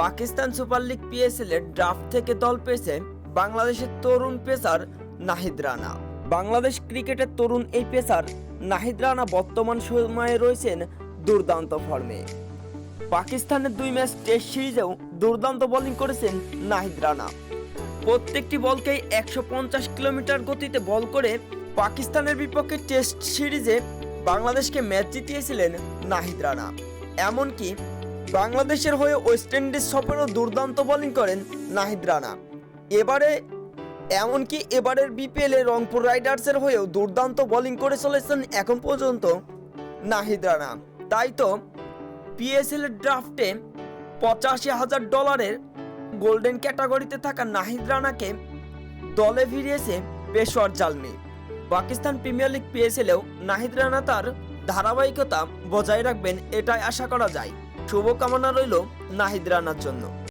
Pakistan super league PSL এর draft থেকে দল পেয়েছে বাংলাদেশের তরুণ পেসার নাহিদ রানা। বাংলাদেশ ক্রিকেটের তরুণ এই পেসার নাহিদ রানা বর্তমান সময়ে রয়েছেন দুর্দান্ত ফর্মে। পাকিস্তানের দুই ম্যাচ টেস্ট সিরিজেও দুর্দান্ত বোলিং করেছেন নাহিদ রানা। প্রত্যেকটি বলকেই একশো পঞ্চাশ কিলোমিটার গতিতে বল করে পাকিস্তানের বিপক্ষে টেস্ট সিরিজে বাংলাদেশকে ম্যাচ জিতিয়েছিলেন নাহিদ রানা। এমনকি বাংলাদেশের হয়ে ওয়েস্ট ইন্ডিজ সফরেও দুর্দান্ত বোলিং করেন নাহিদ রানা। এবারে, এমনকি এবারের বিপিএলে রংপুর রাইডার্সের হয়েও দুর্দান্ত বোলিং করে চলেছেন এখন পর্যন্ত নাহিদ রানা। তাই তো পিএসএল ড্রাফটে পঁচাশি হাজার ডলারের গোল্ডেন ক্যাটাগরিতে থাকা নাহিদ রানাকে দলে ফিরিয়েছে পেশোয়ার জালমি। পাকিস্তান প্রিমিয়ার লিগ পিএসএলেও নাহিদ রানা তার ধারাবাহিকতা বজায় রাখবেন, এটাই আশা করা যায়। শুভকামনা রইল নাহিদ রানার জন্য।